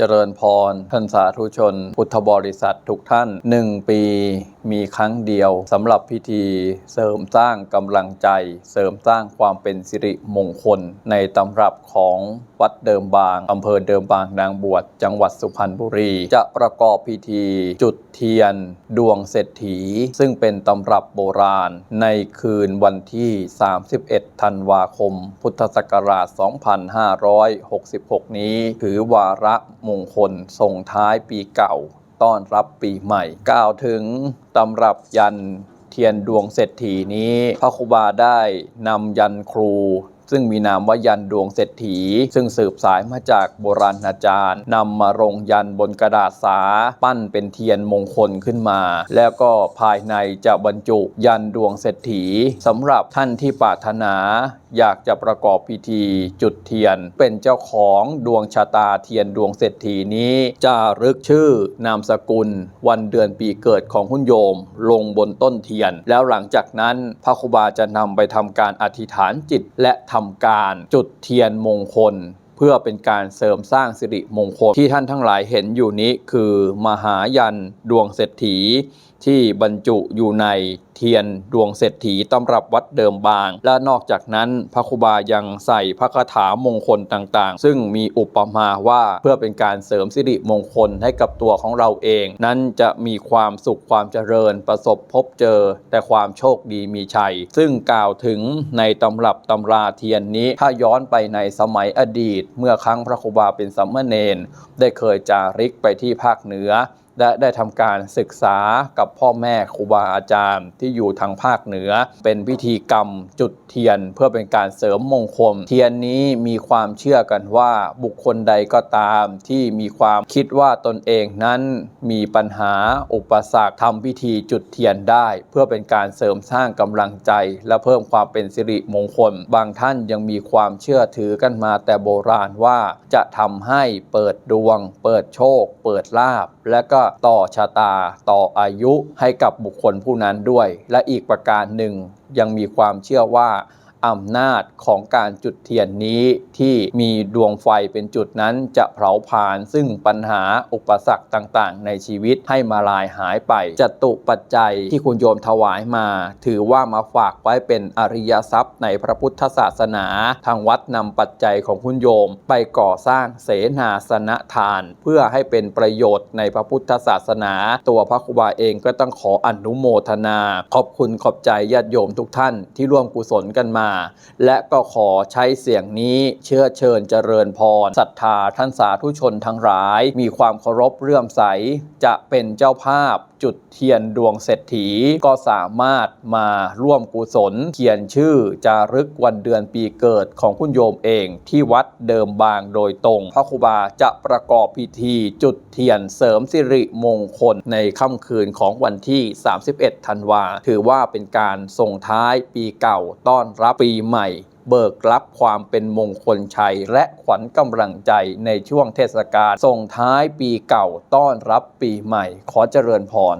เจริญพรท่านสาธุชน พุทธบริษัททุกท่านหนึ่งปีมีครั้งเดียวสำหรับพิธีเสริมสร้างกำลังใจ เสริมสร้างความเป็นสิริมงคล ในตำรับของวัดเดิมบางอำเภอเดิมบางนางบวชจังหวัดสุพรรณบุรี จะประกอบพิธีจุดเทียน ดวงเศรษฐี ซึ่งเป็นตำรับโบราณ ในคืนวันที่ 31 ธันวาคม พุทธศักราช 2566 นี้ถือวาระมงคลส่งท้ายปีเก่า ต้อนรับปีใหม่ กล่าวถึงตำรับยันเทียนดวงเศรษฐีนี้พระครูบาได้นำยันครู ซึ่งมีนามว่ายันดวงเศรษฐี ซึ่งสืบสายมาจากโบราณอาจารย์นำมาลงยันบนกระดาษสา ปั้นเป็นเทียนมงคลขึ้นมา แล้วก็ภายในจะบรรจุยันดวงเศรษฐีสำหรับท่านที่ปรารถนา อยากจะประกอบพิธีจุดเทียน เป็นเจ้าของดวงชะตาเทียนดวงเศรษฐีนี้จะรึกชื่อนามสกุล วันเดือนปีเกิดของคุณโยม ลงบนต้นเทียน แล้วหลังจากนั้นพระครูบาจะนำไปทำการอธิษฐานจิตและทำำการจุดเทียนมงคล เพื่อเป็นการเสริมสร้างสิริมงคลที่ท่านทั้งหลายเห็นอยู่นี้คือ มหายันดวงเศรษฐีที่บรรจุอยู่ในเทียนดวงเศรษฐีตำรับวัดเดิมบาง และนอกจากนั้นพระครูบายังใส่พระคาถามงคลต่างๆ ซึ่งมีอุปมาว่าเพื่อเป็นการเสริมสิริมงคลให้กับตัวของเราเอง นั้นจะมีความสุขความเจริญประสบพบเจอ แต่ความโชคดีมีชัย ซึ่งกล่าวถึงในตำรับตำราเทียนนี้ถ้าย้อนไปในสมัยอดีต เมื่อครั้งพระครูบาเป็นสัมมเนนได้เคยจาริกไปที่ภาคเหนือ และได้ทำการศึกษากับพ่อแม่ครูบาอาจารย์ ที่อยู่ทางภาคเหนือ เป็นพิธีกรรมจุดเทียน เพื่อเป็นการเสริมมงคล เทียนนี้มีความเชื่อกันว่าบุคคลใดก็ตาม ที่มีความคิดว่าตนเองนั้นมีปัญหาอุปสรรคทำพิธีจุดเทียนได้ เพื่อเป็นการเสริมสร้างกำลังใจ และเพิ่มความเป็นสิริมงคล บางท่านยังมีความเชื่อถือกันมาแต่โบราณว่าจะทำให้เปิดดวง เปิดโชค เปิดลาภและก็ต่อชะตา ต่ออายุให้กับบุคคลผู้นั้นด้วย และอีกประการหนึ่งยังมีความเชื่อว่า อำนาจของการจุดเทียนนี้ที่มีดวงไฟเป็นจุดนั้นจะเผาผลาญซึ่งปัญหาอุปสรรคต่างๆ ในชีวิตให้มาลายหายไปจตุปัจจัยที่คุณโยมถวายมา ถือว่ามาฝากไว้เป็นอริยทรัพย์ในพระพุทธศาสนา ทางวัดนำปัจจัยของคุณโยมไปก่อสร้างเสนาสนะทาน เพื่อให้เป็นประโยชน์ในพระพุทธศาสนา ตัวพระครูบาเองก็ต้องขออนุโมทนา ขอบคุณขอบใจญาติโยมทุกท่านที่ร่วมกุศลกันมาและก็ขอใช้เสียงนี้เชื้อเชิญเจริญพรศรัทธาท่านสาธุชนทั้งหลาย มีความเคารพเรื่อมใสจะเป็นเจ้าภาพจุดเทียนดวงเศรษฐีก็สามารถมาร่วมกุศล เขียนชื่อจารึกวันเดือนปีเกิดของคุณโยมเองที่วัดเดิมบางโดยตรง พระครูบาจะประกอบพิธีจุดเทียนเสริมสิริมงคลในค่ำคืนของวันที่ 31 ธันวา ถือว่าเป็นการส่งท้ายปีเก่าต้อนรับปีใหม่ เบิกรับความเป็นมงคลชัย และขวัญกำลังใจในช่วงเทศกาลส่งท้ายปีเก่าต้อนรับปีใหม่ ขอเจริญพร